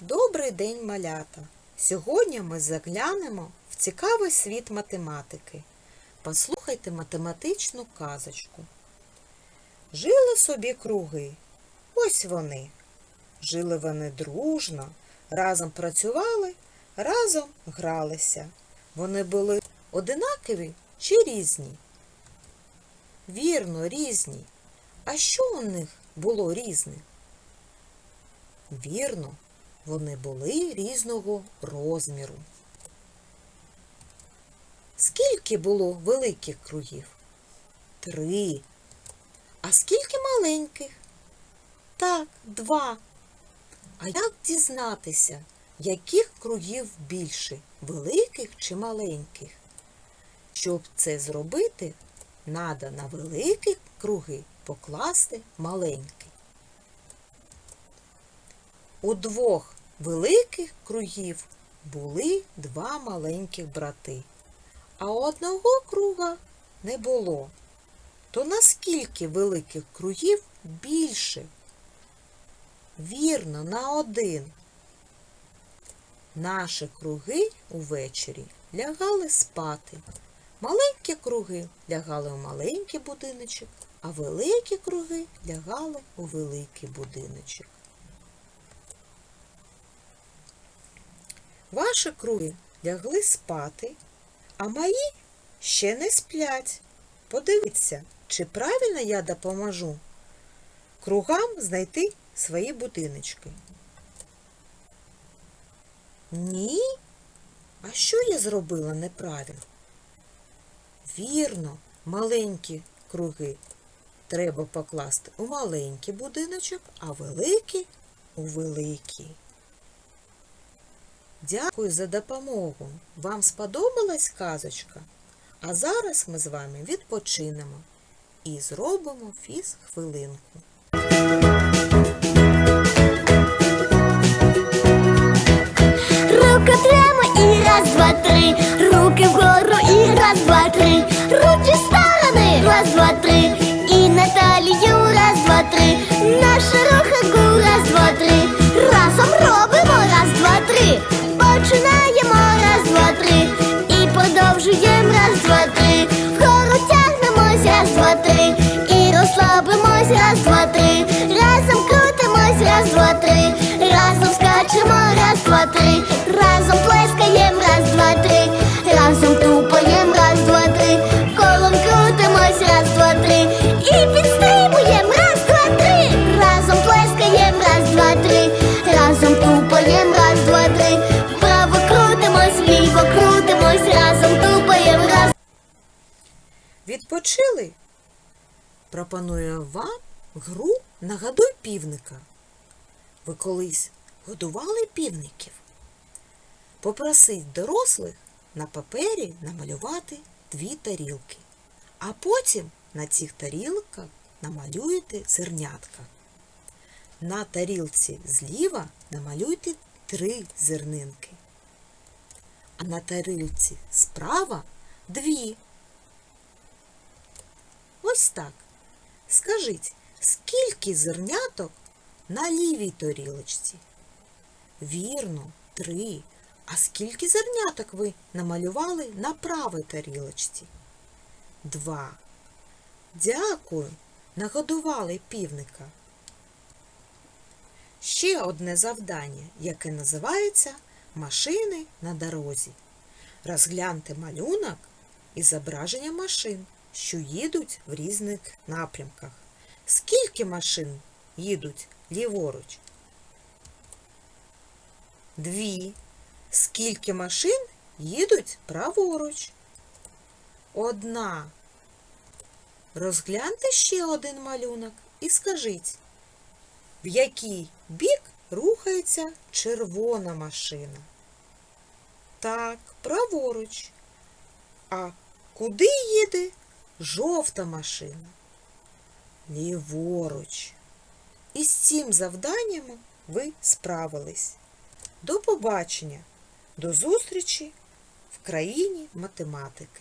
Добрий день, малята! Сьогодні ми заглянемо в цікавий світ математики. Послухайте математичну казочку. Жили собі круги. Ось вони. Жили вони дружно, разом працювали, разом гралися. Вони були одинакові чи різні? Вірно, різні. А що у них було різне? Вірно, вони були різного розміру. Скільки було великих кругів? Три. А скільки маленьких? Так, два. А як дізнатися, яких кругів більше, великих чи маленьких? Щоб це зробити, треба на великі круги покласти маленький. У двох великих кругів були два маленьких брати, а одного круга не було. То наскільки великих кругів більше? Вірно, на один. Наші круги увечері лягали спати. Маленькі круги лягали у маленький будиночок, а великі круги лягали у великий будиночок. Ваші круги лягли спати, а мої ще не сплять. Подивіться, чи правильно я допоможу кругам знайти свої будиночки. Ні? А що я зробила неправильно? Вірно, маленькі круги треба покласти у маленький будиночок, а великі у великий. Дякую за допомогу. Вам сподобалась казочка? А зараз ми з вами відпочинемо і зробимо фіз хвилинку. Два, три. Разом плескаєм, раз, два, три. Разом тупаєм, раз, два, три. Колом крутимось, раз, два, три. І підстрибуєм, раз, два, три. Разом плескаєм, раз, два, три. Разом тупаєм, раз, два, три. Вправо крутимось, вліво крутимось, разом тупаєм, раз. Відпочили? Пропоную вам гру Нагадуй півника. Ви колись годували півників? Попросіть дорослих на папері намалювати дві тарілки, а потім на цих тарілках намалюєте зернятка. На тарілці зліва намалюйте три зернинки, а на тарілці справа дві. Ось так. Скажіть, скільки зерняток на лівій тарілочці? Вірно, три. А скільки зерняток ви намалювали на правій тарілочці? Два. Дякую. Нагодували півника. Ще одне завдання, яке називається Машини на дорозі. Розгляньте малюнок і зображення машин, що їдуть в різних напрямках. Скільки машин їдуть ліворуч? Дві. Скільки машин їдуть праворуч? Одна. Розгляньте ще один малюнок і скажіть, в який бік рухається червона машина? Так, праворуч. А куди їде жовта машина? Ліворуч. І з цим завданням ви справились. До побачення, до зустрічі в країні математики.